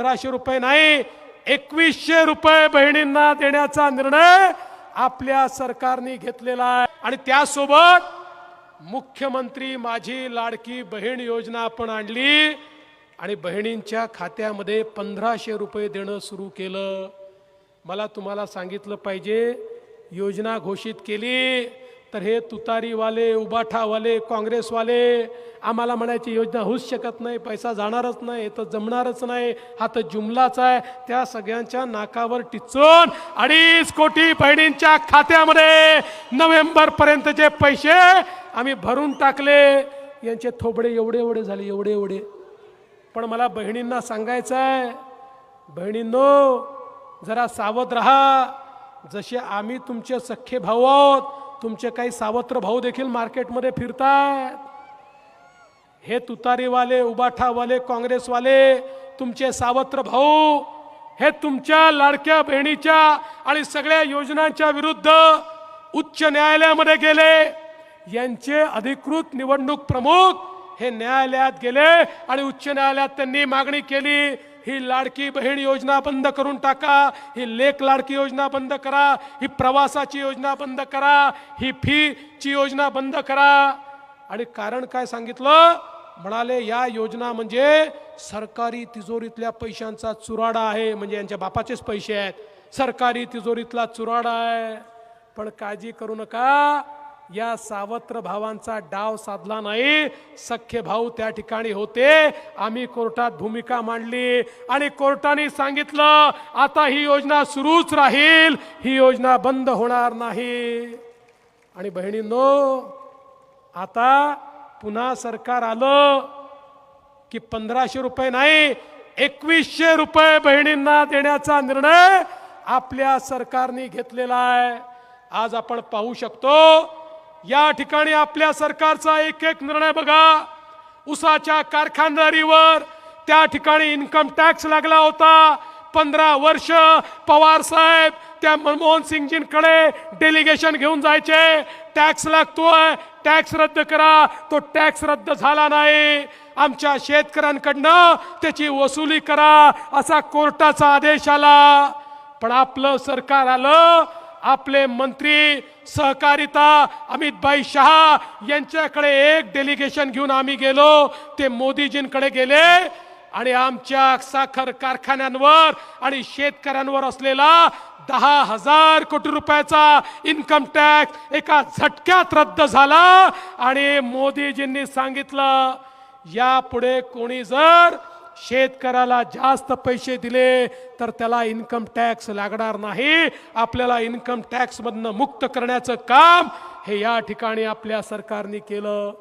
पंधराशे रुपये नाही एकवीसशे रुपये बहिणींना देण्याचा निर्णय आपल्या सरकारने घेतलेला आहे. आणि त्यासोबत मुख्यमंत्री माझी लाडकी बहीण योजना आपण आणली आणि बहिणींच्या खात्यामध्ये पंधराशे रुपये देणं सुरू केलं. मला तुम्हाला सांगितलं पाहिजे योजना घोषित केली तर हे तुतारीवाले उबाठावाले काँग्रेसवाले आम्हाला म्हणायची योजना होऊच शकत नाही पैसा जाणारच नाही हे तर जमणारच नाही हा तर जुमलाच आहे. त्या सगळ्यांच्या नाकावर टिचून अडीच कोटी बहिणींच्या खात्यामध्ये नोव्हेंबरपर्यंतचे पैसे आम्ही भरून टाकले यांचे थोबडे एवढे एवढे झाले एवढे एवढे. पण मला बहिणींना सांगायचं आहे बहिणींनो जरा सावध राहा. जसे आम्ही तुमचे सख्खे भाऊ आहोत तुमचे काही सावत्र भाऊ देखील मार्केटमध्ये फिरतात. हे तुतारीवाले उबाठावाले काँग्रेसवाले तुमचे सावत्र भाऊ हे तुमच्या लाडक्या बहिणीच्या आणि सगळ्या योजनांच्या विरुद्ध उच्च न्यायालयामध्ये गेले. यांचे अधिकृत निवडणूक प्रमुख हे न्यायालयात गेले आणि उच्च न्यायालयात त्यांनी मागणी केली. ही लाडकी बहीण योजना बंद करून टाका ही लेख लाडकी योजना बंद करा ही प्रवासाची योजना बंद करा ही फीची योजना बंद करा. आणि कारण काय सांगितलं? म्हणाले या योजना म्हणजे सरकारी तिजोरीतल्या पैशांचा चुराडा आहे म्हणजे यांच्या बापाचेच पैसे आहेत. सरकारी तिजोरीतला चुराडा आहे. पण काळजी करू नका. या सावत्र भावांचा डाव साधला नाही. सख्खे भाऊ त्या ठिकाणी होते. आम्ही कोर्टात भूमिका मांडली आणि कोर्टाने सांगितलं आता ही योजना सुरूच राहील. ही योजना बंद होणार नाही. आणि बहिणींनो आता पुन्हा सरकार आलं की पंधराशे रुपये नाही एकवीसशे रुपये बहिणींना देण्याचा निर्णय आपल्या सरकारने घेतलेला आहे. आज आपण पाहू शकतो या ठिकाणी आपल्या सरकारचा एक एक निर्णय बघा. उसाच्या कारखानदारीवर त्या ठिकाणी इन्कम टॅक्स लागला होता. पंधरा वर्ष पवार साहेब त्या मनमोहन सिंगजींकडे डेलिगेशन घेऊन जायचे. टॅक्स लागतोय. टॅक्स रद्द करा. तो टॅक्स रद्द झाला नाही. आमच्या शेतकऱ्यांकडनं त्याची वसुली करा असा कोर्टाचा आदेश आला. पण आपलं सरकार आलं. आपले मंत्री सहकारिता अमितभाई शहा यांच्याकडे एक डेलिगेशन घेऊन आम्ही गेलो. ते मोदीजींकडे गेले आणि आमच्या साखर कारखान्यांवर आणि शेतकऱ्यांवर असलेला दहा हजार कोटी रुपयाचा इन्कम टॅक्स एका झटक्यात रद्द झाला. आणि मोदीजींनी सांगितलं यापुढे कोणी जर शेतकऱ्याला जास्त पैसे दिले तर त्याला इन्कम टॅक्स लागणार नाही. आपल्याला इन्कम टॅक्स मधनं मुक्त करण्याचं काम हे या ठिकाणी आपल्या सरकारने केलं.